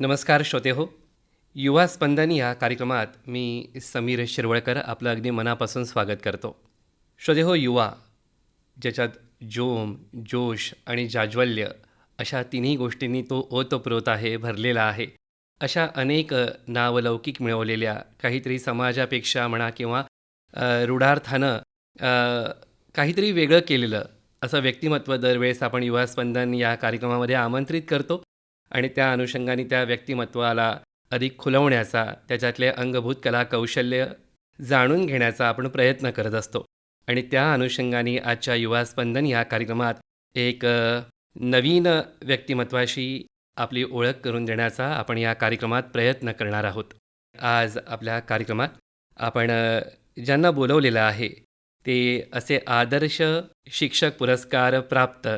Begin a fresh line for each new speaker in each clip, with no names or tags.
नमस्कार श्रोते हो. युवा स्पंदन या कार्यक्रमात मी समीर शिरवळकर आपलं अगदी मनापासून स्वागत करतो. श्रोते हो युवा ज्याच्यात जोम जोश आणि जाज्वल्य अशा तिन्ही गोष्टींनी तो ओतप्रोत आहे भरलेला आहे. अशा अनेक नावलौकिक मिळवलेल्या काहीतरी समाजापेक्षा म्हणा किंवा रूढार्थानं काहीतरी वेगळं केलेलं असं व्यक्तिमत्व दरवेळेस आपण युवा स्पंदन या कार्यक्रमामध्ये आमंत्रित करतो. आणि त्या अनुषंगाने त्या व्यक्तिमत्वाला अधिक खुलवण्याचा त्याच्यातले अंगभूत कला कौशल्य जाणून घेण्याचा आपण प्रयत्न करत असतो. आणि त्या अनुषंगाने आजच्या युवा स्पंदन या कार्यक्रमात एक नवीन व्यक्तिमत्वाशी आपली ओळख करून देण्याचा आपण या कार्यक्रमात प्रयत्न करणार आहोत. आज आपल्या कार्यक्रमात आपण ज्यांना बोलवलेलं आहे ते असे आदर्श शिक्षक पुरस्कार प्राप्त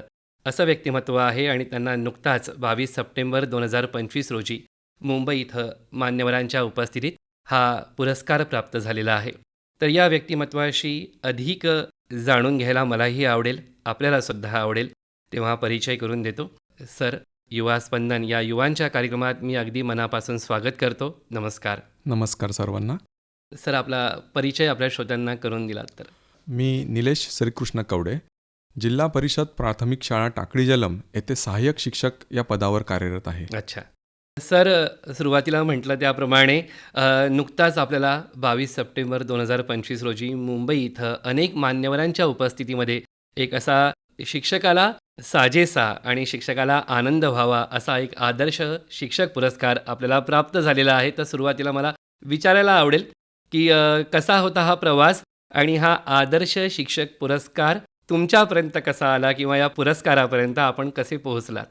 असं व्यक्तिमत्व आहे आणि त्यांना नुकताच बावीस सप्टेंबर दोन हजार पंचवीस रोजी मुंबई इथं मान्यवरांच्या उपस्थितीत हा पुरस्कार प्राप्त झालेला आहे. तर या व्यक्तिमत्वाशी अधिक जाणून घ्यायला मलाही आवडेल आपल्याला सुद्धा आवडेल. तेव्हा परिचय करून देतो. सर युवा स्पंदन या युवांच्या कार्यक्रमात मी अगदी मनापासून स्वागत करतो. नमस्कार.
नमस्कार सर्वांना.
सर आपला परिचय आपल्या श्रोत्यांना करून दिलात तर.
मी निलेश श्रीकृष्ण कवडे. जिल्हा परिषद प्राथमिक शाळा टाकळी जलम येथे सहाय्यक शिक्षक या पदावर कार्यरत आहे.
अच्छा. सर सुरुवातीला म्हटलं त्याप्रमाणे नुकताच आपल्याला बावीस सप्टेंबर दोन हजार पंचवीस रोजी मुंबई इथं अनेक मान्यवरांच्या उपस्थितीमध्ये एक असा शिक्षकाला साजेसा आणि शिक्षकाला आनंद व्हावा असा एक आदर्श शिक्षक पुरस्कार आपल्याला प्राप्त झालेला आहे. तर सुरुवातीला मला विचारायला आवडेल की कसा होता हा प्रवास आणि हा आदर्श शिक्षक पुरस्कार तुमच्यापर्यंत कसा आला किंवा या पुरस्कारापर्यंत आपण कसे पोहोचलात?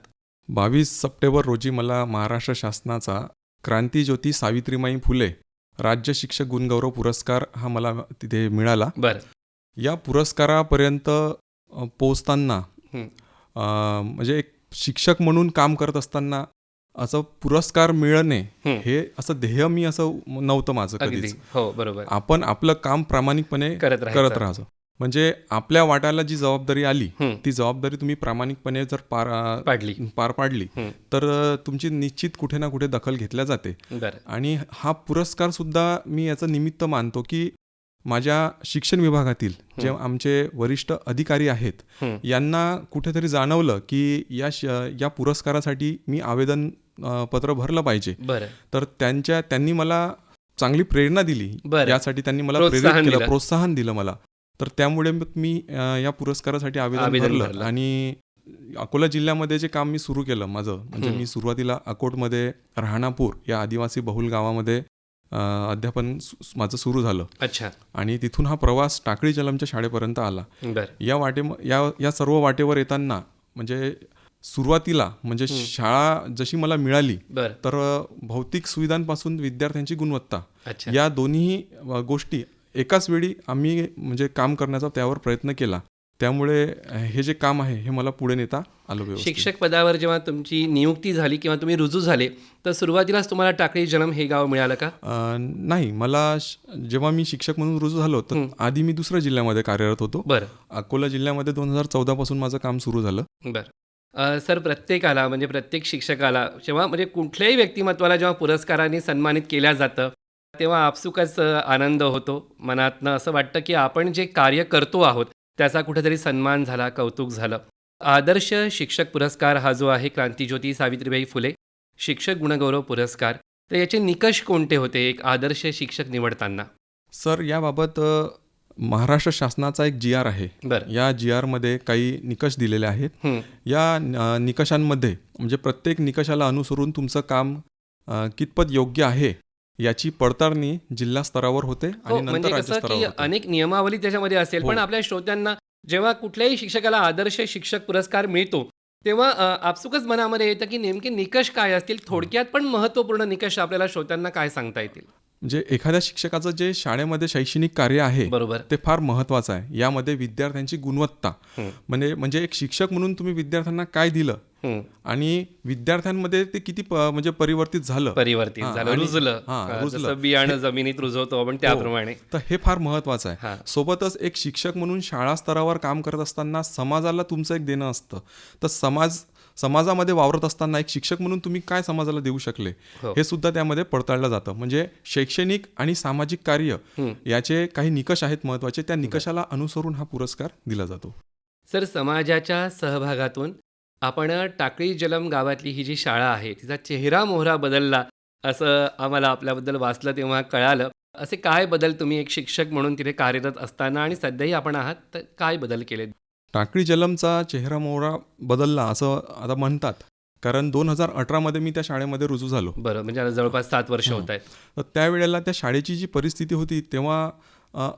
बावीस सप्टेंबर रोजी मला महाराष्ट्र शासनाचा क्रांतीज्योती सावित्रीमाई फुले राज्य शिक्षक गुणगौरव पुरस्कार हा मला तिथे मिळाला.
बरं.
या पुरस्कारापर्यंत पोचताना म्हणजे एक शिक्षक म्हणून काम करत असताना असं पुरस्कार मिळणे
हं.
असं ध्येय मी असं नव्हतं माझं कधीच.
हो बरोबर.
आपण आपलं काम प्रामाणिकपणे
करत राहायचं.
म्हणजे आपल्या वाट्याला जी जबाबदारी आली. ती जबाबदारी तुम्ही प्रामाणिकपणे जर पार
पाडली
पार पाडली. तर तुमची निश्चित कुठे ना कुठे दखल घेतल्या जाते आणि हा पुरस्कार सुद्धा मी याचं निमित्त मानतो की माझ्या शिक्षण विभागातील जे आमचे वरिष्ठ अधिकारी आहेत. यांना कुठेतरी जाणवलं की या या पुरस्कारासाठी मी आवेदन पत्र भरलं पाहिजे तर त्यांच्या त्यांनी मला चांगली प्रेरणा दिली. यासाठी त्यांनी मला प्रेरित केलं. प्रोत्साहन दिलं मला तर त्यामुळे मग मी या पुरस्कारासाठी आवेदन भरलं. आणि अकोला जिल्ह्यामध्ये जे काम मी सुरू केलं माझं म्हणजे. मी सुरुवातीला अकोटमध्ये राहणापूर या आदिवासी बहुल गावामध्ये अध्यापन माझं सुरू झालं.
अच्छा.
आणि तिथून हा प्रवास टाकळी जलमच्या शाळेपर्यंत आला. या वाटे या या सर्व वाटेवर येताना म्हणजे सुरुवातीला म्हणजे शाळा जशी मला मिळाली तर भौतिक सुविधांपासून विद्यार्थ्यांची गुणवत्ता या दोन्ही गोष्टी एकाच वेळी आम्ही म्हणजे काम करण्याचा त्यावर प्रयत्न केला. त्यामुळे हे जे काम आहे हे मला पुढे नेता आलं
शिक्षक पदावर जेव्हा तुमची नियुक्ती झाली किंवा तुम्ही रुजू झाले तर सुरुवातीलाच तुम्हाला टाकळी जन्म हे गाव मिळालं का?
नाही. मला जेव्हा मी शिक्षक म्हणून रुजू झालो तर आधी मी दुसऱ्या जिल्ह्यामध्ये कार्यरत होतो.
बरं.
अकोला जिल्ह्यामध्ये दोन हजार चौदा पासून माझं काम सुरू झालं.
बरं. सर प्रत्येकाला म्हणजे प्रत्येक शिक्षकाला जेव्हा म्हणजे कुठल्याही व्यक्तिमत्वाला जेव्हा पुरस्काराने सन्मानित केल्या जातं तेव्हा आपसुकच आनंद होतो मनातनं. असं वाटतं की आपण जे कार्य करतो आहोत त्याचा कुठेतरी सन्मान झाला कौतुक झालं. आदर्श शिक्षक पुरस्कार हा जो आहे क्रांतीज्योती सावित्रीबाई फुले शिक्षक गुणगौरव पुरस्कार. तर याचे निकष कोणते होते एक आदर्श शिक्षक निवडताना?
सर याबाबत महाराष्ट्र शासनाचा एक जी आर आहे.
बरं.
या जी आरमध्ये काही निकष दिलेले आहेत. या निकषांमध्ये म्हणजे प्रत्येक निकषाला अनुसरून तुमचं काम कितपत योग्य आहे याची पडताळणी जिल्हा स्तरावर होते
हो
आणि
म्हणजे
नंतर राज्य स्तरावर होते.
अनेक नियमावली त्याच्यामध्ये असेल
हो.
पण आपल्या श्रोत्यांना जेव्हा कुठल्याही शिक्षकाला आदर्श शिक्षक पुरस्कार मिळतो तेव्हा आपसुकच मनामध्ये येतं की नेमके निकष काय असतील थोडक्यात पण महत्त्वपूर्ण निकष आपल्याला श्रोत्यांना काय सांगता येतील
म्हणजे एखाद्या शिक्षकाचं जे शाळेमध्ये शैक्षणिक कार्य आहे
बरोबर.
ते फार महत्वाचं आहे. यामध्ये विद्यार्थ्यांची गुणवत्ता.
हं.
म्हणजे म्हणजे एक शिक्षक म्हणून तुम्ही विद्यार्थ्यांना काय दिलं?
हं,
आणि विद्यार्थ्यांमध्ये ते किती म्हणजे परिवर्तित झालं?
परिवर्तित
हां,
झालं. रुजलं.
हां,
बियाणं जमिनीत रुजवतो आपण त्याप्रमाणे.
तर हे फार महत्वाचं आहे.
हां.
सोबतच एक शिक्षक म्हणून शाळा स्तरावर काम करत असताना समाजाला तुमचं एक देणं असतं. तर समाज समाजामध्ये वावरत असताना एक शिक्षक म्हणून तुम्ही काय समाजाला देऊ शकले?
हो.
हे सुद्धा त्यामध्ये पडताळलं जातं. म्हणजे शैक्षणिक आणि सामाजिक कार्य याचे काही निकष आहेत महत्त्वाचे त्या निकषाला अनुसरून हा पुरस्कार दिला जातो.
सर समाजाच्या सहभागातून आपण टाकळी जलम गावातली ही जी शाळा आहे तिचा चेहरा मोहरा बदलला असं आम्हाला आपल्याबद्दल वाचलं तेव्हा कळालं. असे काय बदल तुम्ही एक शिक्षक म्हणून तिथे कार्यरत असताना आणि सध्याही आपण आहात तर काय बदल केले
टाकळी जलमचा चेहरा मोहरा बदलला असं आता म्हणतात. कारण दोन हजार अठरामध्ये मी त्या शाळेमध्ये रुजू झालो.
बरं म्हणजे जवळपास सात वर्ष होत आहेत.
तर त्यावेळेला त्या शाळेची जी परिस्थिती होती तेव्हा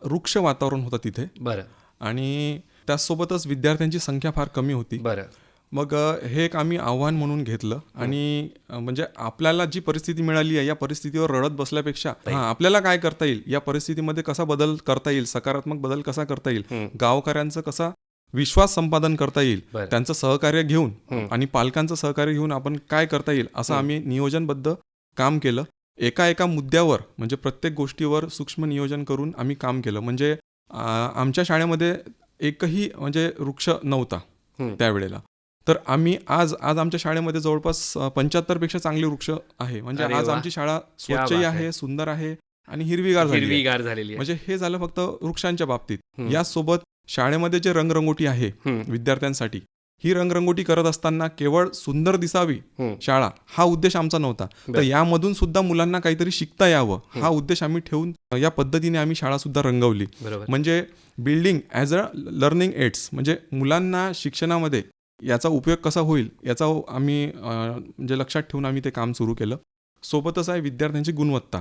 वृक्ष वातावरण होतं तिथे.
बरं.
आणि त्याचसोबतच विद्यार्थ्यांची संख्या फार कमी होती.
बरं.
मग हे एक आम्ही आव्हान म्हणून घेतलं. आणि म्हणजे आपल्याला जी परिस्थिती मिळाली आहे या परिस्थितीवर रडत बसल्यापेक्षा हा आपल्याला काय करता येईल? या परिस्थितीमध्ये कसा बदल करता येईल? सकारात्मक बदल कसा करता येईल? गावकऱ्यांचं कसा विश्वास संपादन करता येईल. त्यांचं सहकार्य घेऊन आणि पालकांचं सहकार्य घेऊन आपण काय करता येईल असं आम्ही नियोजनबद्ध काम केलं एका एका मुद्द्यावर म्हणजे प्रत्येक गोष्टीवर सूक्ष्म नियोजन करून आम्ही काम केलं म्हणजे आमच्या शाळेमध्ये एकही म्हणजे वृक्ष नव्हता. त्यावेळेला तर आम्ही आज आज आमच्या शाळेमध्ये जवळपास पंच्याहत्तरपेक्षा चांगले वृक्ष आहे म्हणजे आज. आमची शाळा स्वच्छही
आहे.
सुंदर आहे आणि हिरवीगार.
हिरवीगार झालेली
म्हणजे हे झालं फक्त वृक्षांच्या बाबतीत. यासोबत शाळेमध्ये जे रंगरंगोटी आहे. विद्यार्थ्यांसाठी ही रंगरंगोटी करत असताना केवळ सुंदर दिसावी. शाळा हा उद्देश आमचा नव्हता तर. यामधून सुद्धा मुलांना काहीतरी शिकता यावं हा उद्देश आम्ही ठेवून या पद्धतीने आम्ही शाळा सुद्धा रंगवली म्हणजे building as a learning aids म्हणजे मुलांना शिक्षणामध्ये याचा उपयोग कसा होईल याचा आम्ही म्हणजे लक्षात ठेवून आम्ही ते काम सुरू केलं सोबतच आहे विद्यार्थ्यांची गुणवत्ता.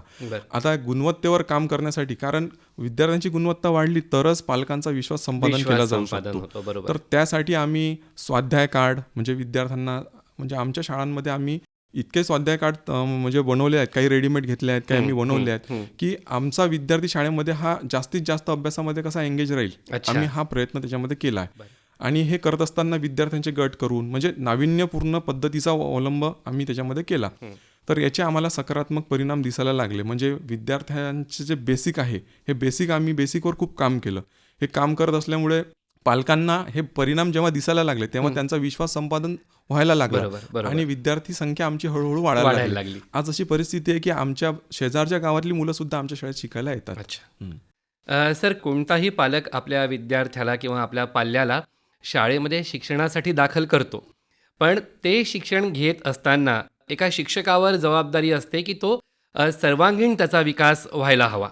आता गुणवत्तेवर काम करण्यासाठी कारण विद्यार्थ्यांची गुणवत्ता वाढली तरच पालकांचा विश्वास संपादन केला जाऊ शकतो. तर त्यासाठी आम्ही स्वाध्याय कार्ड म्हणजे विद्यार्थ्यांना म्हणजे आमच्या शाळांमध्ये आम्ही इतके स्वाध्याय कार्ड म्हणजे बनवले आहेत काही रेडीमेड घेतले आहेत काही आम्ही बनवले आहेत. की आमचा विद्यार्थी शाळेमध्ये हा जास्तीत जास्त अभ्यासामध्ये कसा एंगेज राहील. आम्ही हा प्रयत्न त्याच्यामध्ये केला आहे. आणि हे करत असताना विद्यार्थ्यांचे गट करून म्हणजे नाविन्यपूर्ण पद्धतीचा अवलंब आम्ही त्याच्यामध्ये केला. तर याचे आम्हाला सकारात्मक परिणाम दिसायला लागले. म्हणजे विद्यार्थ्यांचे जे बेसिक आहे हे बेसिक आम्ही बेसिकवर खूप काम केलं. हे काम करत असल्यामुळे पालकांना हे परिणाम जेव्हा दिसायला लागले तेव्हा त्यांचा विश्वास संपादन व्हायला लागला. आणि विद्यार्थी संख्या आमची हळूहळू वाढायला लागली. आज अशी परिस्थिती आहे की आमच्या शेजारच्या गावातली मुलं सुद्धा आमच्या शाळेत शिकायला येतात.
सर कोणताही पालक आपल्या विद्यार्थ्याला किंवा आपल्या पाल्याला शाळेमध्ये शिक्षणासाठी दाखल करतो. पण ते शिक्षण घेत असताना एका शिक्षकावर जबाबदारी असते की तो सर्वांगीण त्याचा विकास व्हायला हवा.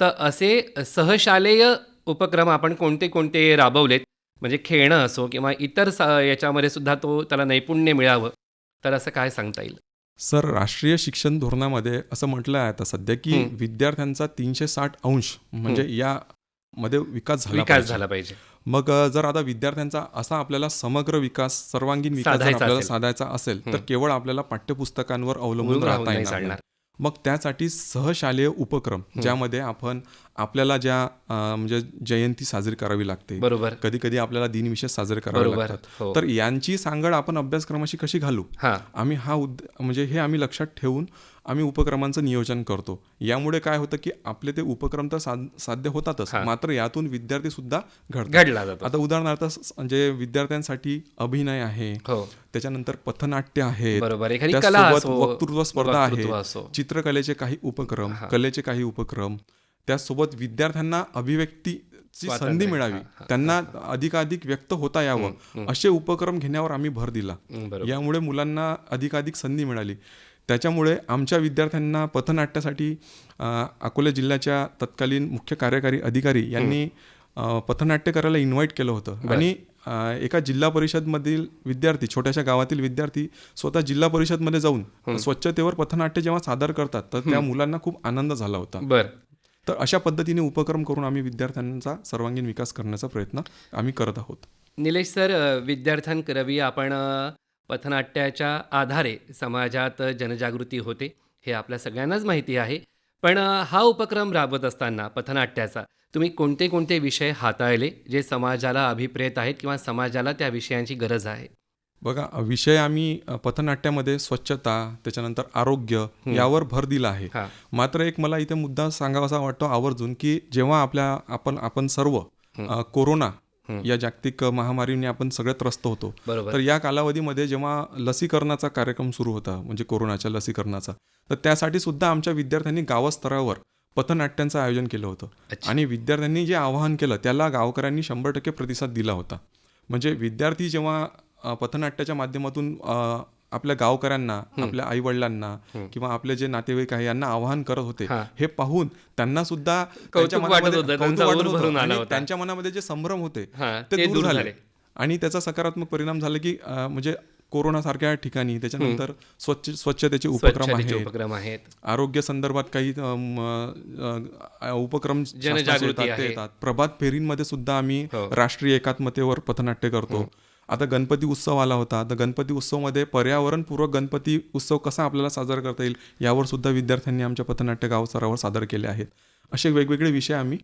तर असे सहशालेय उपक्रम आपण कोणते कोणते राबवलेत? म्हणजे खेळणं असो किंवा इतर याच्यामध्ये सुद्धा तो त्याला नैपुण्य मिळावं. तर असं काय सांगता येईल?
सर राष्ट्रीय शिक्षण धोरणामध्ये असं म्हटलं आहे आता सध्या की. विद्यार्थ्यांचा तीनशे साठ अंश म्हणजे या मध्ये विकास झाला
विकास. झाला पाहिजे.
मग जर आता विद्यार्थ्यांचा असा आपल्याला समग्र विकास सर्वांगीण विकास जर आपल्याला
असेल.
साधायचा असेल तर. केवळ आपल्याला पाठ्यपुस्तकांवर अवलंबून राहता
नाही
येणार मग त्यासाठी सहशालेय उपक्रम ज्यामध्ये आपण आपल्याला ज्या म्हणजे जयंती साजरी करावी लागते.
बरोबर.
कधी कधी आपल्याला दिनविशेष साजरे करावे लागतात.
हो.
तर यांची सांगड आपण अभ्यासक्रमाशी कशी घालू? आम्ही हा उद्द म्हणजे हे आम्ही लक्षात ठेवून आम्ही उपक्रमांचं नियोजन करतो. यामुळे काय होतं की आपले ते उपक्रम तर साध साध्य होतातच. मात्र यातून विद्यार्थी सुद्धा
घडला जातो.
आता उदाहरणार्थ म्हणजे विद्यार्थ्यांसाठी अभिनय आहे.
हो.
त्याच्यानंतर पथनाट्य
असो
वक्तृत्व स्पर्धा आहे. चित्रकलेचे काही उपक्रम कलेचे काही उपक्रम त्यासोबत विद्यार्थ्यांना अभिव्यक्तीची संधी. मिळावी. त्यांना अधिकाधिक व्यक्त होता यावं. असे उपक्रम घेण्यावर आम्ही भर दिला. यामुळे मुलांना अधिकाधिक संधी मिळाली. त्याच्यामुळे आमच्या विद्यार्थ्यांना पथनाट्यासाठी अकोला जिल्ह्याच्या तत्कालीन मुख्य कार्यकारी अधिकारी यांनी पथनाट्य करायला इन्व्हाइट केलं होतं. आणि एका जिल्हा परिषदमधील विद्यार्थी छोट्याशा गावातील विद्यार्थी स्वतः जिल्हा परिषदमध्ये जाऊन स्वच्छतेवर पथनाट्य जेव्हा सादर करतात तर त्या मुलांना खूप आनंद झाला होता.
बर.
तर अशा पद्धतीने उपक्रम करून आम्ही विद्यार्थ्यांचा सर्वांगीण विकास करण्याचा प्रयत्न आम्ही करत आहोत.
निलेश सर विद्यार्थ्यांकरवी आपण पथनाट्याच्या आधारे समाजात जनजागृती होते हे आपल्या सगळ्यांनाच माहिती आहे. पण हा उपक्रम राबवत असताना पथनाट्याचा तुम्ही कोणते कोणते विषय हाताळले जे समाजाला अभिप्रेत आहेत किंवा समाजाला त्या विषयांची गरज आहे?
बघा विषय आम्ही पथनाट्यामध्ये स्वच्छता त्याच्यानंतर आरोग्य यावर भर दिला आहे. मात्र एक मला इथे मुद्दा सांगावासा वाटतो आवर्जून की जेव्हा आपल्या आपण आपण सर्व कोरोना या जागतिक महामारीने आपण सगळे त्रस्त होतो. तर या कालावधीमध्ये जेव्हा लसीकरणाचा कार्यक्रम सुरू होता म्हणजे कोरोनाच्या लसीकरणाचा तर त्यासाठी सुद्धा आमच्या विद्यार्थ्यांनी गावस्तरावर पथनाट्यांचं आयोजन केलं होतं. आणि विद्यार्थ्यांनी जे आवाहन केलं त्याला गावकऱ्यांनी शंभर टक्के प्रतिसाद दिला होता. म्हणजे विद्यार्थी जेव्हा पथनाट्याच्या माध्यमातून आपल्या गावकऱ्यांना आपल्या आई वडिलांना किंवा आपले जे नातेवाईक आहे यांना आवाहन करत होते.
हा.
पाहून त्यांना सुद्धा त्यांच्या मनामध्ये- जे संभ्रम होते ते दूर झाले. आणि त्याचा सकारात्मक परिणाम झाला की म्हणजे कोरोना सारख्या ठिकाणी त्याच्यानंतर स्वच्छ स्वच्छतेचे उपक्रम आहेत.
उपक्रम आहेत.
आरोग्य संदर्भात काही उपक्रम. येतात प्रभात फेरींमध्ये सुद्धा आम्ही
हो.
राष्ट्रीय एकात्मतेवर पथनाट्य करतो. आता गणपती उत्सव आला होता. तर गणपती उत्सवमध्ये पर्यावरणपूर्वक गणपती उत्सव कसा आपल्याला साजरा करता येईल यावर सुद्धा विद्यार्थ्यांनी आमच्या पथनाट्य गावस्तरावर सादर केले आहेत. असे वेगवेगळे विषय आम्ही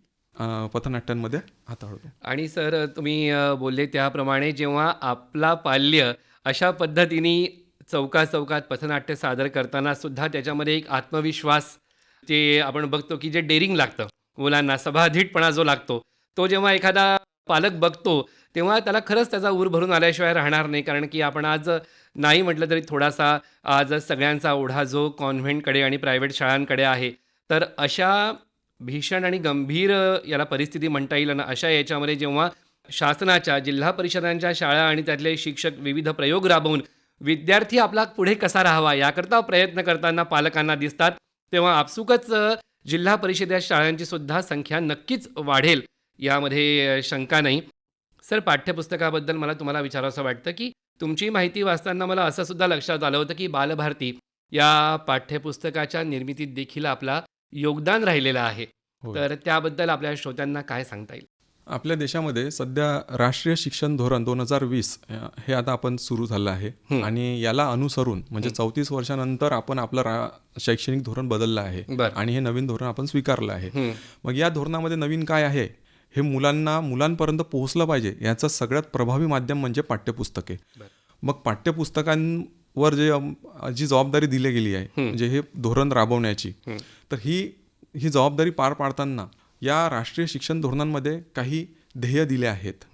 पथनाट्यांमध्ये हाताळतो.
आणि सर तुम्ही बोलले त्याप्रमाणे जेव्हा आपला पाल्य अशा पद्धतीने चौका चौकात पथनाट्य सादर करताना सुद्धा त्याच्यामध्ये एक आत्मविश्वास जे आपण बघतो की जे डेअरिंग लागतं. मुलांना सभाधीटपणा जो लागतो तो जेव्हा एखादा पालक बघतो तेव्हा त्याला खरंच त्याचा ऊर भरून आल्याशिवाय राहणार नाही. कारण की आपण आज नाही म्हटलं तरी थोडासा आज सगळ्यांचा ओढा जो कॉन्व्हेंटकडे आणि प्रायव्हेट शाळांकडे आहे तर अशा भीषण आणि गंभीर याला परिस्थिती म्हणता येईल. आणि अशा याच्यामध्ये जेव्हा शासनाच्या जिल्हा परिषदांच्या शाळा आणि त्यातले शिक्षक विविध प्रयोग राबवून विद्यार्थी आपला पुढे कसा राहावा याकरता प्रयत्न करताना पालकांना दिसतात तेव्हा आपसुकच जिल्हा परिषदेच्या शाळांची सुद्धा संख्या नक्कीच वाढेल. यामध्ये शंका नाही. सर पाठ्यपुस्तकाबद्दल मला तुम्हाला विचारावंसं वाटतं की तुमची माहिती वाचताना मला असं सुद्धा लक्षात आलं होतं की बालभारती या पाठ्यपुस्तकाच्या निर्मितीत देखील आपला योगदान राहिलेलं आहे. तर त्याबद्दल आपल्या श्रोत्यांना काय सांगता येईल?
आपल्या देशामध्ये सध्या राष्ट्रीय शिक्षण धोरण दोन हजार वीस हे आता आपण सुरू झालं आहे. आणि याला अनुसरून म्हणजे चौतीस वर्षानंतर आपण आपलं रा शैक्षणिक धोरण बदललं आहे.
बरं.
आणि हे नवीन धोरण आपण स्वीकारलं आहे. मग या धोरणामध्ये नवीन काय आहे? हे मुलांना मुलांपर्यंत पोहोचलं पाहिजे याचं सगळ्यात प्रभावी माध्यम म्हणजे पाठ्यपुस्तके. मग पाठ्यपुस्तकांवर जे जी जबाबदारी दिली गेली आहे म्हणजे हे धोरण राबवण्याची तर ही ही जबाबदारी पार पाडताना या राष्ट्रीय शिक्षण धोरणांमध्ये काही ध्येय दिले आहेत.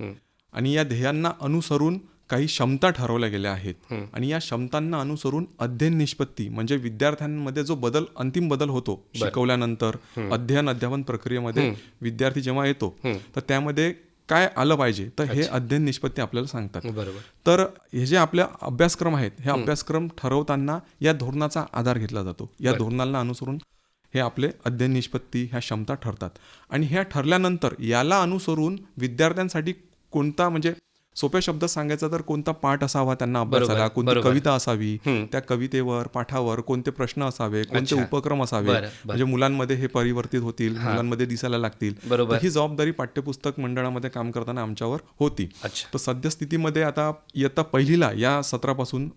आणि या ध्येयांना अनुसरून काही क्षमता ठरवल्या गेल्या आहेत. आणि या क्षमतांना अनुसरून अध्ययन निष्पत्ती म्हणजे विद्यार्थ्यांमध्ये जो बदल अंतिम बदल होतो शिकवल्यानंतर अध्ययन अध्यापन प्रक्रियेमध्ये विद्यार्थी जेव्हा येतो तर त्यामध्ये काय आलं पाहिजे? तर हे अध्ययन निष्पत्ती आपल्याला सांगतात. तर हे जे आपले अभ्यासक्रम आहेत हे अभ्यासक्रम ठरवताना या धोरणाचा आधार घेतला जातो. या धोरणाला अनुसरून हे आपले अध्ययन निष्पत्ती ह्या क्षमता ठरतात. आणि ह्या ठरल्यानंतर याला अनुसरून विद्यार्थ्यांसाठी कोणता म्हणजे सोप्या शब्दात सांगायचं तर कोणता पाठ असावा त्यांना अभ्यासाला? कोणती. कविता असावी. त्या कवितेवर पाठावर कोणते प्रश्न असावे? कोणते. उपक्रम असावे. म्हणजे मुलांमध्ये हे परिवर्तित होतील मुलांमध्ये दिसायला लागतील. ही जबाबदारी पाठ्यपुस्तक मंडळामध्ये काम करताना आमच्यावर होती. तर सद्यस्थितीमध्ये आता इयत्ता पहिलीला या सत्रापासून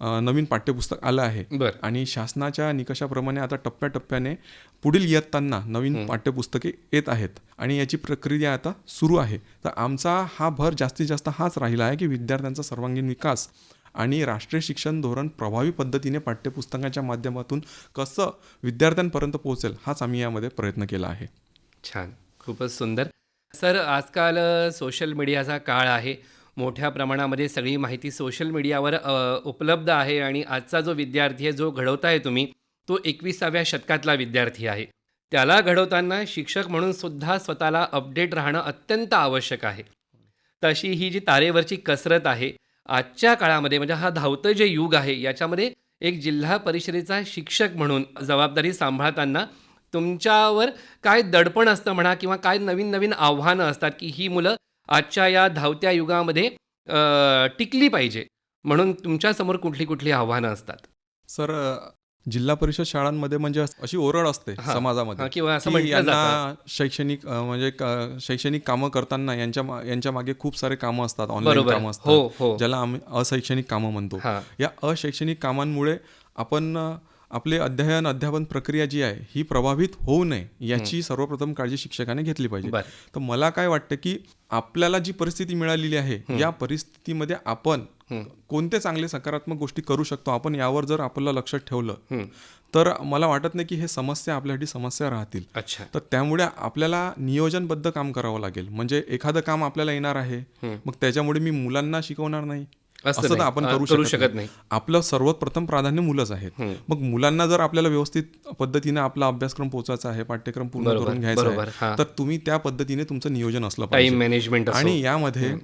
नवीन पाठ्यपुस्तक आलं आहे.
बरं.
आणि शासनाच्या निकषाप्रमाणे आता टप्प्याटप्प्याने पुढील इयत्तांना नवीन पाठ्यपुस्तके येत आहेत. आणि याची प्रक्रिया आता सुरू आहे. तर आमचा हा भर जास्तीत जास्त हाच राहिला आहे की विद्यार्थ्यांचा सर्वांगीण विकास आणि राष्ट्रीय शिक्षण धोरण प्रभावी पद्धतीने पाठ्यपुस्तकाच्या माध्यमातून कसं विद्यार्थ्यांपर्यंत पोहोचेल हाच आम्ही यामध्ये प्रयत्न केला आहे.
छान. खूपच सुंदर. सर आजकाल सोशल मीडियाचा काळ आहे. मोठ्या प्रमाणामध्ये सगळी माहिती सोशल मीडियावर उपलब्ध आहे आणि आजचा जो विद्यार्थी आहे जो घडवताय तुम्ही तो एकविसाव्या शतकातला विद्यार्थी आहे. त्याला घडवताना शिक्षक म्हणून सुद्धा स्वतःला अपडेट राहणं अत्यंत आवश्यक आहे. तशी ही जी तारेवरची कसरत आहे आजच्या काळामध्ये म्हणजे हा धावतं जे युग आहे याच्यामध्ये एक जिल्हा परिषदेचा शिक्षक म्हणून जबाबदारी सांभाळताना तुमच्यावर काय दडपण असतं म्हणा किंवा काय नवीन नवीन आव्हानं असतात की ही मुलं आजच्या या धावत्या युगामध्ये टिकली पाहिजे. म्हणून तुमच्यासमोर कुठली कुठली आव्हानं असतात?
सर जिल्हा परिषद शाळांमध्ये म्हणजे अशी ओरड असते
हा.
समाजामध्ये
हा, किंवा
यांना. शैक्षणिक म्हणजे शैक्षणिक कामं करताना यांच्या यांच्या मागे खूप सारे कामं असतात ऑनलाईन कामं
हो
असतात
हो
ज्याला आम्ही अशैक्षणिक कामं म्हणतो.
हा.
या अशैक्षणिक कामांमुळे आपण आपले अध्ययन अध्यापन प्रक्रिया जी आहे ही प्रभावित होऊ नये याची सर्वप्रथम काळजी शिक्षकाने घेतली पाहिजे. तर मला काय वाटतं की आपल्याला जी परिस्थिती मिळालेली आहे या परिस्थितीमध्ये आपण कोणते चांगले सकारात्मक गोष्टी करू शकतो आपण यावर जर आपल्याला लक्षात ठेवलं. तर मला वाटत नाही की हे समस्या आपल्यासाठी समस्या राहतील.
अच्छा.
तर त्यामुळे आपल्याला नियोजनबद्ध काम करावं लागेल. म्हणजे एखादं काम आपल्याला येणार आहे मग त्याच्यामुळे मी मुलांना शिकवणार नाही
असं.
आपण करू शकत नाही. आपलं सर्वात प्रथम प्राधान्य मुलंच आहेत. मग मुलांना जर आपल्याला व्यवस्थित पद्धतीने आपला अभ्यासक्रम पोहोचायचा आहे पाठ्यक्रम पूर्ण करून घ्यायचा. आहे तर तुम्ही त्या पद्धतीने तुमचं नियोजन असलं
टाइम
पाहिजे.
मॅनेजमेंट
आणि यामध्ये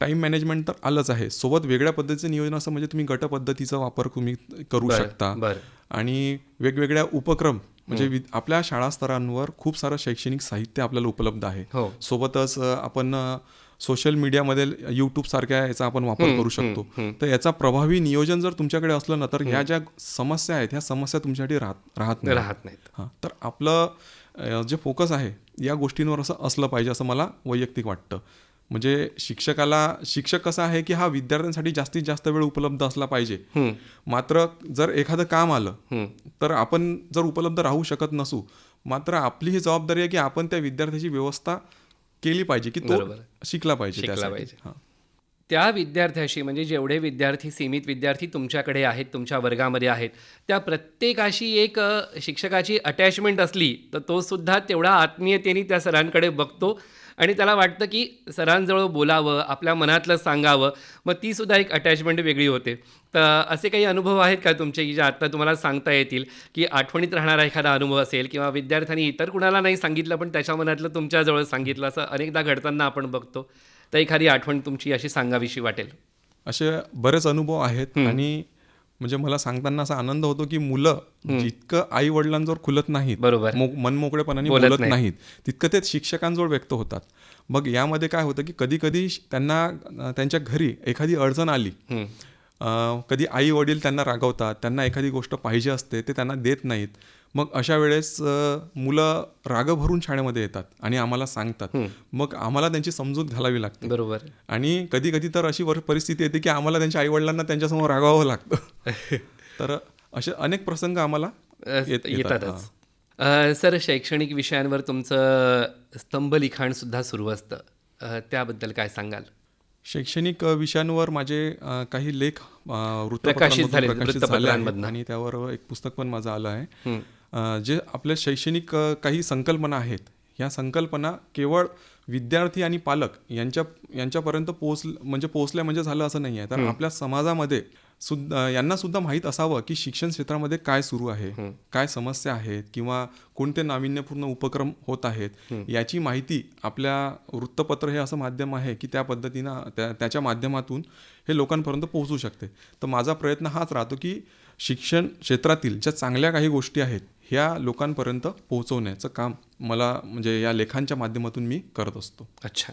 टाइम मॅनेजमेंट तर आलंच आहे. सोबत वेगळ्या पद्धतीचं नियोजन असं म्हणजे तुम्ही गट पद्धतीचा वापर तुम्ही करू शकता. आणि वेगवेगळ्या उपक्रम म्हणजे आपल्या शाळा स्तरांवर खूप सारं शैक्षणिक साहित्य आपल्याला उपलब्ध आहे.
हो.
सोबतच आपण सोशल मीडियामध्ये यूट्यूब सारख्या याचा आपण वापर करू शकतो. तर याचा प्रभावी नियोजन जर तुमच्याकडे असलं ना तर ह्या ज्या समस्या आहेत ह्या समस्या तुमच्यासाठी राहत राहत नाही
राहत नाहीत.
हां तर आपलं जे फोकस आहे या गोष्टींवर असं असलं पाहिजे असं मला वैयक्तिक वाटतं. म्हणजे शिक्षकाला शिक्षक कसा आहे की हा विद्यार्थ्यांसाठी जास्तीत जास्त वेळ उपलब्ध असला पाहिजे. मात्र जर एखादं काम आलं. तर आपण जर उपलब्ध राहू शकत नसू मात्र आपली ही जबाबदारी आहे की आपण त्या विद्यार्थ्याची व्यवस्था केली पाहिजे की तो
बरोबर.
शिकला पाहिजे
शिकला. पाहिजे. त्या विद्यार्थ्याशी म्हणजे जेवढे विद्यार्थी सीमित विद्यार्थी तुमच्याकडे आहेत तुमच्या वर्गामध्ये आहेत त्या प्रत्येकाशी एक शिक्षकाची अटॅचमेंट असली तर तो सुद्धा तेवढा आत्मीयतेने त्या सरांकडे बघतो आणि त्याला वाटतं की सरांजवळ बोलावं आपल्या मनातलं सांगावं मग ती सुद्धा एक अटॅचमेंट वेगळी होते. तर असे काही अनुभव आहेत का तुमचे की जे आत्ता तुम्हाला सांगता येतील की आठवणीत राहणारा एखादा अनुभव असेल किंवा विद्यार्थ्यांनी इतर कुणाला नाही सांगितलं पण त्याच्या मनातलं तुमच्याजवळ सांगितलं असं अनेकदा घडताना आपण बघतो. तर एखादी आठवण तुमची अशी सांगावीशी वाटेल.
असे बरेच अनुभव आहेत आणि म्हणजे मला सांगताना असा आनंद होतो की मुलं जितकं आई वडिलांजवळ खुलत नाहीत
बरोबर.
मनमोकळेपणाने
बोलत नाहीत.
तितकं ते शिक्षकांजवळ व्यक्त होतात. मग यामध्ये काय होतं की कधी कधी त्यांना त्यांच्या घरी एखादी अडचण आली कधी आई वडील त्यांना रागवतात त्यांना एखादी गोष्ट पाहिजे असते ते त्यांना देत नाहीत. मग अशा वेळेस मुलं राग भरून शाळेमध्ये येतात आणि आम्हाला सांगतात. मग आम्हाला त्यांची समजूत घालावी लागते.
बरोबर.
आणि कधी कधी तर अशी परिस्थिती येते की आम्हाला त्यांच्या आईवडिलांना त्यांच्यासमोर रागावं लागतं. तर असे अनेक प्रसंग आम्हाला येतात,
येतातच. सर शैक्षणिक विषयांवर तुमचं स्तंभ लिखाण सुद्धा सुरू असतं. त्याबद्दल काय सांगाल?
शैक्षणिक विषयांवर माझे काही लेख अ,
प्रकाशित
वृत्तपत्रांमधून
झाले.
आणि त्यावर एक पुस्तक पण माझं आलं आहे. जे आपल्या शैक्षणिक काही संकल्पना आहेत ह्या संकल्पना केवळ विद्यार्थी आणि पालक यांच्या यांच्यापर्यंत पोहोच म्हणजे पोहोचल्या म्हणजे झालं असं नाही आहे. तर आपल्या समाजामध्ये सुद्धा यांना सुद्धा माहीत असावं की शिक्षण क्षेत्रामध्ये काय सुरू आहे काय समस्या आहेत किंवा कोणते नाविन्यपूर्ण उपक्रम होत आहेत याची माहिती आपल्या वृत्तपत्र हे असं माध्यम आहे की त्या पद्धतीनं त्या त्याच्या माध्यमातून हे लोकांपर्यंत पोहोचू शकते. तर माझा प्रयत्न हाच राहतो की शिक्षण क्षेत्रातील ज्या चांगल्या काही गोष्टी आहेत ह्या लोकांपर्यंत पोहोचवण्याचं काम मला म्हणजे या लेखांच्या माध्यमातून मी करत असतो.
अच्छा.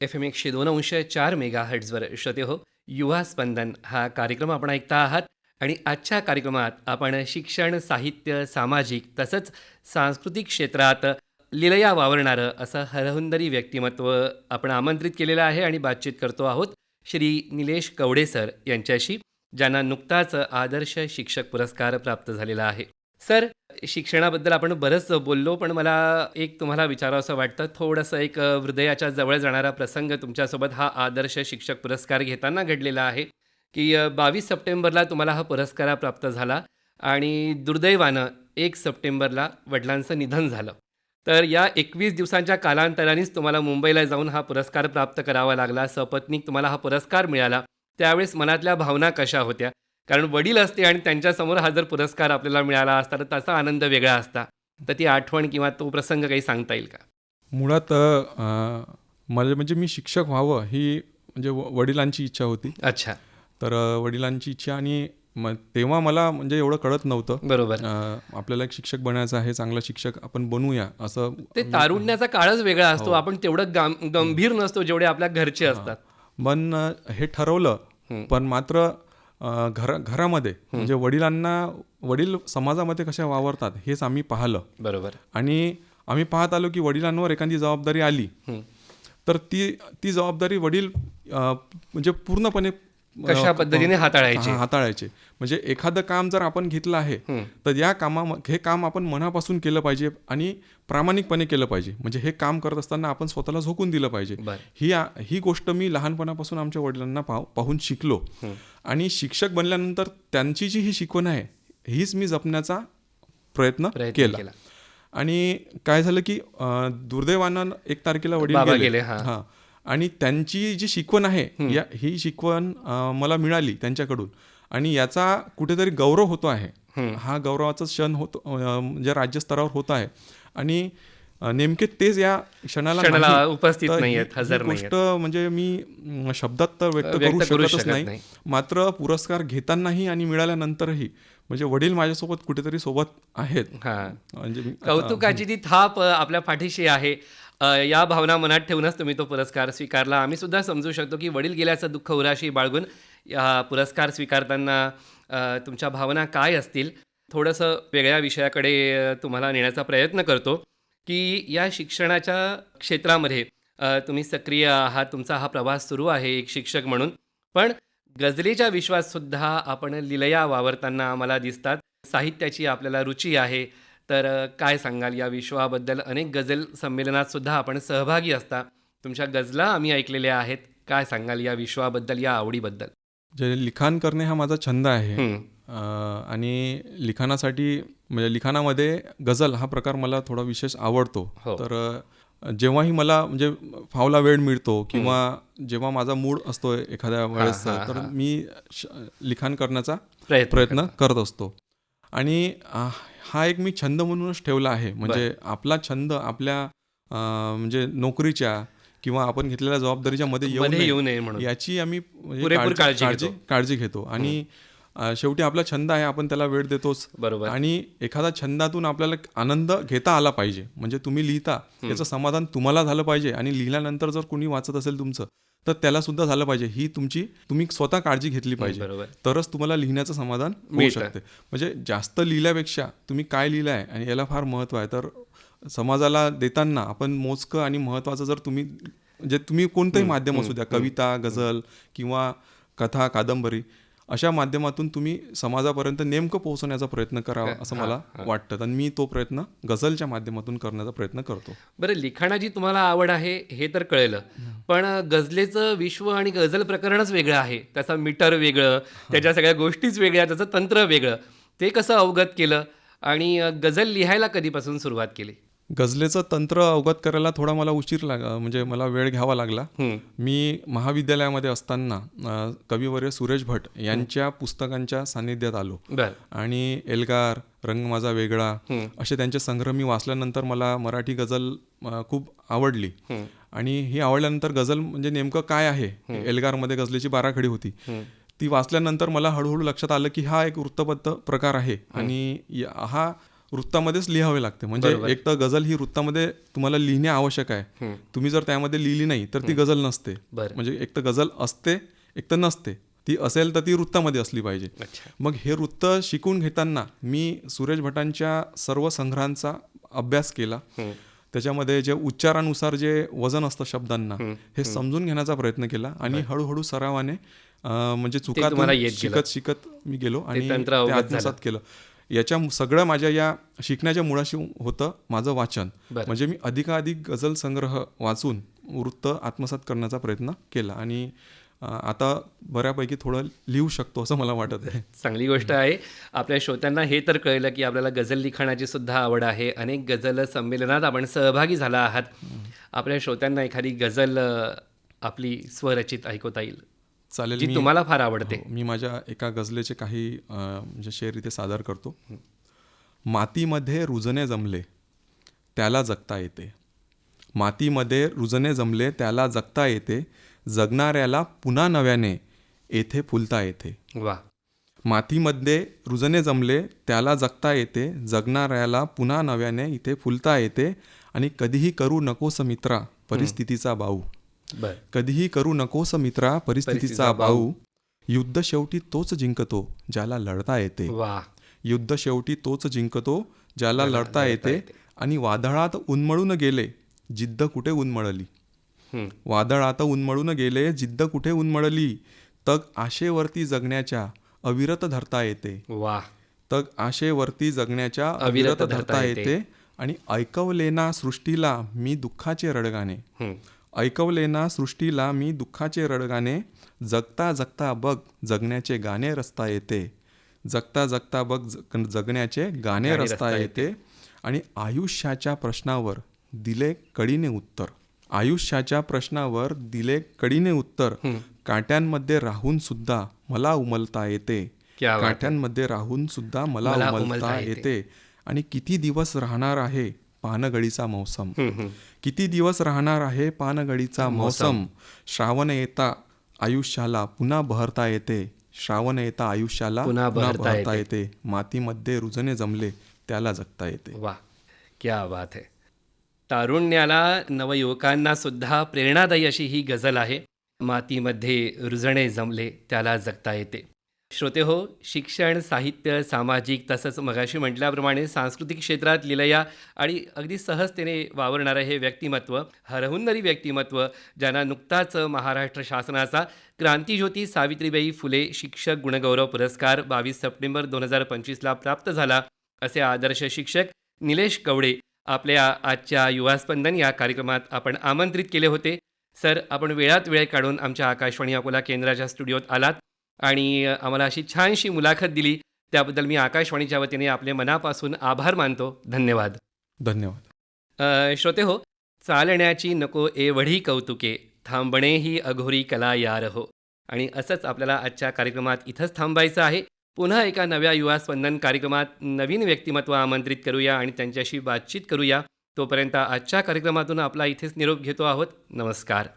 एफ एम एकशे दोन अंश चार मेगा हर्ट्झवर श्रोते हो युवा स्पंदन हा कार्यक्रम आपण ऐकता आहात आणि आजच्या कार्यक्रमात आपण शिक्षण साहित्य सामाजिक तसंच सांस्कृतिक क्षेत्रात लिलया वावरणारं असं हरहुंदरी व्यक्तिमत्व आपण आमंत्रित केलेलं आहे आणि बातचीत करतो आहोत श्री निलेश कवडे सर यांच्याशी ज्यांना नुकताच आदर्श शिक्षक पुरस्कार प्राप्त झालेला आहे. सर शिक्षणाबद्दल आपण बरंच बोललो पण मला एक तुम्हाला विचारावं असं वाटतं. थोडंसं एक हृदयाच्या जवळ जाणारा प्रसंग तुमच्यासोबत हा आदर्श शिक्षक पुरस्कार घेताना घडलेला आहे की बावीस सप्टेंबरला तुम्हाला हा पुरस्कार प्राप्त झाला आणि दुर्दैवानं एक सप्टेंबरला वडिलांचं निधन झालं. तर या एकवीस दिवसांच्या कालांतरानेच तुम्हाला मुंबईला जाऊन हा पुरस्कार प्राप्त करावा लागला सपत्नीक तुम्हाला हा पुरस्कार मिळाला. त्यावेळेस मनातल्या भावना कशा होत्या? कारण वडील असते आणि त्यांच्यासमोर हा जर पुरस्कार आपल्याला मिळाला असता तर त्याचा आनंद वेगळा असता. तर ती आठवण किंवा तो प्रसंग काही सांगता येईल का?
मुळात मला म्हणजे मी शिक्षक व्हावं ही म्हणजे वडिलांची इच्छा होती.
अच्छा.
तर वडिलांची इच्छा आणि मग तेव्हा मला म्हणजे एवढं कळत नव्हतं.
बरोबर.
आपल्याला एक शिक्षक बनायचं आहे चांगला शिक्षक आपण बनूया असं
ते तारुण्याचा काळच वेगळा असतो. आपण तेवढं गंभीर नसतो जेवढे आपल्या घरचे असतात.
मन अ, हे ठरवलं. पण मात्र घर घरामध्ये म्हणजे वडिलांना वडील समाजामध्ये कशा वावरतात हेच आम्ही पाहिलं.
बरोबर.
आणि आम्ही पाहत आलो की वडिलांवर एखादी जबाबदारी आली. तर ती ती जबाबदारी वडील म्हणजे पूर्णपणे
कशा पद्धतीने हाताळायचे?
हाताळायचे. म्हणजे एखादं काम जर आपण घेतलं आहे तर या कामा हे काम आपण मनापासून केलं पाहिजे आणि प्रामाणिकपणे केलं पाहिजे. म्हणजे हे काम करत असताना आपण स्वतःला झोकून दिलं पाहिजे. ही ही गोष्ट मी लहानपणापासून आमच्या वडिलांना पाह पाहून शिकलो. आणि शिक्षक बनल्यानंतर त्यांची जी ही शिकवण आहे हीच मी जपण्याचा प्रयत्न केला. आणि काय झालं की दुर्दैवानं एक तारखेला वडील गेले,
हा.
आणि त्यांची जी शिकवण आहे या ही शिकवण मला मिळाली त्यांच्याकडून. आणि याचा कुठेतरी गौरव होतो आहे. हा गौरवाचा क्षण होतो म्हणजे राज्यस्तरावर होत आहे. आणि नेमके तेच या क्षणाला.
उपस्थित.
गोष्ट म्हणजे मी शब्दात तर व्यक्त करू शकतच
शकत
नाही. मात्र पुरस्कार घेतानाही आणि मिळाल्यानंतरही म्हणजे वडील माझ्यासोबत कुठेतरी सोबत आहेत. म्हणजे
कौतुकाची ती थाप आपल्या पाठीशी आहे या भावना मनात ठेवूनच तुम्ही तो पुरस्कार स्वीकारला. आम्ही सुद्धा समजू शकतो की वडील गेल्याचं दुःख उराशी बाळगून या पुरस्कार स्वीकारताना तुमच्या भावना काय असतील? थोडंसं वेगळ्या विषयाकडे तुम्हाला नेण्याचा प्रयत्न करतो की या शिक्षणाच्या क्षेत्रामध्ये तुम्ही सक्रिय आहात तुमचा हा प्रवास सुरू आहे एक शिक्षक म्हणून. पण गझलेच्या विश्वाससुद्धा आपण लिलया वावरताना आम्हाला दिसतात. साहित्याची आपल्याला रुची आहे. तर काय सांगाल? या विश्वाबद्दल अनेक गझल संमेलनात सुद्धा आपण सहभागी असता. तुमच्या गझला आम्ही ऐकलेल्या आहेत. काय सांगाल या विश्वाबद्दल या आवडीबद्दल?
जे लिखाण करणे हा माझा छंद आहे. आणि लिखाणासाठी म्हणजे लिखाणामध्ये गझल हा प्रकार मला थोडा विशेष आवडतो.
हो.
तर जेव्हाही मला म्हणजे फावला वेळ मिळतो किंवा जेव्हा माझा मूड असतो एखाद्या वेळेस तर मी लिखाण करण्याचा
प्रयत्न
करत असतो. आणि हा एक मी छंद म्हणूनच ठेवला आहे. म्हणजे आपला छंद आपल्या म्हणजे नोकरीच्या किंवा आपण घेतलेल्या जबाबदारीच्या मध्ये येऊ नये याची आम्ही
काळजी
काळजी
घेतो.
आणि शेवटी आपला छंद आहे आपण त्याला वेळ देतोच.
बरोबर.
आणि एखादा छंदातून आपल्याला आनंद घेता आला पाहिजे. म्हणजे तुम्ही लिहिता याचं समाधान तुम्हाला झालं पाहिजे. आणि लिहिल्यानंतर जर कुणी वाचत असेल तुमचं तर त्याला सुद्धा झालं पाहिजे. ही तुमची तुम्ही स्वतः काळजी घेतली पाहिजे. तरच तुम्हाला लिहिण्याचं समाधान
मिळतं.
शकते. म्हणजे जास्त लिहिल्यापेक्षा तुम्ही काय लिहिलं आहे आणि याला फार महत्त्व आहे. तर समाजाला देताना आपण मोजकं आणि महत्त्वाचं जर तुम्ही म्हणजे तुम्ही कोणतंही माध्यम असू द्या कविता गझल किंवा कथा कादंबरी अशा माध्यमातून तुम्ही समाजापर्यंत नेमकं पोहोचवण्याचा प्रयत्न करावा असं मला वाटतं. आणि मी तो प्रयत्न गझलच्या माध्यमातून करण्याचा प्रयत्न करतो.
बरं लिखाणाची तुम्हाला आवड आहे हे तर कळलं. पण गझलेचं विश्व आणि गझल प्रकरणच वेगळं आहे. त्याचा मीटर वेगळं त्याच्या सगळ्या गोष्टीच वेगळ्या त्याचं तंत्र वेगळं. ते कसं अवगत केलं? आणि गझल लिहायला कधीपासून सुरुवात केली?
गझलेचं तंत्र अवगत करायला थोडा मला उशीर लाग म्हणजे मला वेळ घ्यावा लागला. मी महाविद्यालयामध्ये असताना कविवर्य सुरेश भट यांच्या पुस्तकांच्या सान्निध्यात आलो. आणि एल्गार रंग माझा वेगळा असे त्यांचे संग्रह मी वाचल्यानंतर मला मराठी गझल खूप आवडली. आणि ही आवडल्यानंतर गझल म्हणजे नेमकं काय आहे? एल्गारमध्ये गझलेची बाराखडी होती. ती वाचल्यानंतर मला हळूहळू लक्षात आलं की हा एक वृत्तबद्ध प्रकार आहे. आणि हा वृत्तामध्येच लिहावे लागते. म्हणजे एक तर गझल ही वृत्तामध्ये तुम्हाला लिहिणे आवश्यक आहे. तुम्ही जर त्यामध्ये लिहिली नाही तर ती गझल नसते. म्हणजे एक तर गझल असते एक तर नसते. ती असेल तर ती वृत्तामध्ये असली पाहिजे. मग हे वृत्त शिकून घेताना मी सुरेश भटांच्या सर्व संग्रहांचा अभ्यास केला. त्याच्यामध्ये जे उच्चारानुसार जे वजन असतं शब्दांना हे समजून घेण्याचा प्रयत्न केला आणि हळूहळू सरावाने म्हणजे
गेलं.
शिकत शिकत मी गेलो आणि आत्मसात केलं. याच्या सगळं माझ्या या शिकण्याच्या मुळाशी होतं माझं वाचन. म्हणजे मी अधिकाधिक गझल संग्रह वाचून वृत्त आत्मसात करण्याचा प्रयत्न केला. आणि आता बऱ्यापैकी थोडं लिहू शकतो असं मला वाटत आहे.
चांगली गोष्ट आहे. आपल्या श्रोत्यांना हे तर कळलं की आपल्याला गझल लिखाणाची सुद्धा आवड आहे. अनेक गझल संमेलनात आपण सहभागी झाला आहात. आपल्या श्रोत्यांना एखादी गझल आपली स्वरचित ऐकवता येईल.
चालेल मी
तुम्हाला फार आवडते.
हो, मी माझ्या एका गझलेचे काही म्हणजे शेर इथे सादर करतो. मातीमध्ये रुजणे जमले त्याला जगता येते. मातीमध्ये रुजणे जमले त्याला जगता येते. जगणाऱ्याला पुन्हा नव्याने येथे फुलता येते.
वा.
मातीमध्ये रुजणे जमले त्याला जगता येते. जगणाऱ्याला पुन्हा नव्याने इथे फुलता येते. आणि कधीही करू नकोस मित्रा परिस्थितीचा बाऊ
बर
कधीही करू नकोस मित्रा परिस्थितीचा बाऊ युद्ध शेवटी तोच जिंकतो ज्याला लढता येते. युद्ध शेवटी तोच जिंकतो ज्याला लढता येते आणि वादळात उन्मळून गेले जिद्द कुठे उन्मळली. वादळात उन्मळून गेले जिद्द कुठे उन्मळली? तग आशेवरती जगण्याच्या अविरत धरता येते.
वा.
तग आशेवरती जगण्याच्या अविरत धरता येते. आणि ऐकवलेना सृष्टीला मी दुःखाचे रडगाणे. ऐकवले ना सृष्टीला मी दुःखाचे रडगाणे जगता जगता बघ जगण्याचे गाणे रचता येते. जगता जगता बघ जग- जगण्याचे गाणे रस्ता
रचता
येते. आणि आयुष्याच्या प्रश्नावर दिले कळीने उत्तर. आयुष्याच्या प्रश्नावर दिले कळीने उत्तर. काट्यांमध्ये राहून सुद्धा मला उमलता येते. काठ्यांमध्ये राहून सुद्धा मला
मला
उमलता
उमलता
येते. आणि किती दिवस राहणार आहे? पानगळीचा मौसम. किती दिवस राहणार आहे पानगळीचा मौसम? श्रावण येता आयुष्याला पुन्हा बहरता येते. श्रावण येता आयुष्याला
पुन्हा बहरता
येते. मातीमध्ये रुजणे जमले त्याला जगता येते.
वा क्या बात आहे तारुण्याला नवयुवकांना सुद्धा प्रेरणादायी अशी ही गझल आहे. मातीमध्ये रुजणे जमले त्याला जगता येते. श्रोते हो शिक्षण साहित्य सामाजिक तसंच मगाशी म्हटल्याप्रमाणे सांस्कृतिक क्षेत्रात लिलया आणि अगदी सहजतेने वावरणारं हे व्यक्तिमत्व हरहुन्नरी व्यक्तिमत्व ज्यांना नुकताच महाराष्ट्र शासनाचा क्रांतीज्योती सावित्रीबाई फुले शिक्षक गुणगौरव पुरस्कार बावीस सप्टेंबर दोन हजार पंचवीसला प्राप्त झाला असे आदर्श शिक्षक निलेश कवडे आपल्या आजच्या युवास्पंदन या कार्यक्रमात आपण आमंत्रित केले होते. सर आपण वेळात वेळ काढून आमच्या आकाशवाणी अकोला केंद्राच्या स्टुडिओत आलात. आणि आम्हाला अशी छानशी मुलाखत दिली. त्याबद्दल मी आकाशवाणीच्या वतीने आपले मनापासून आभार मानतो. धन्यवाद.
धन्यवाद.
श्रोते हो चालण्याची नको एवढी कौतुके थांबणे ही अघोरी कला यार हो. आणि असंच आपल्याला आजच्या कार्यक्रमात इथंच थांबायचं आहे. पुन्हा एका नव्या युवा स्पंदन कार्यक्रमात नवीन व्यक्तिमत्व आमंत्रित करूया आणि त्यांच्याशी बातचीत करूया. तोपर्यंत आजच्या कार्यक्रमातून आपला इथेच निरोप घेतो आहोत. नमस्कार.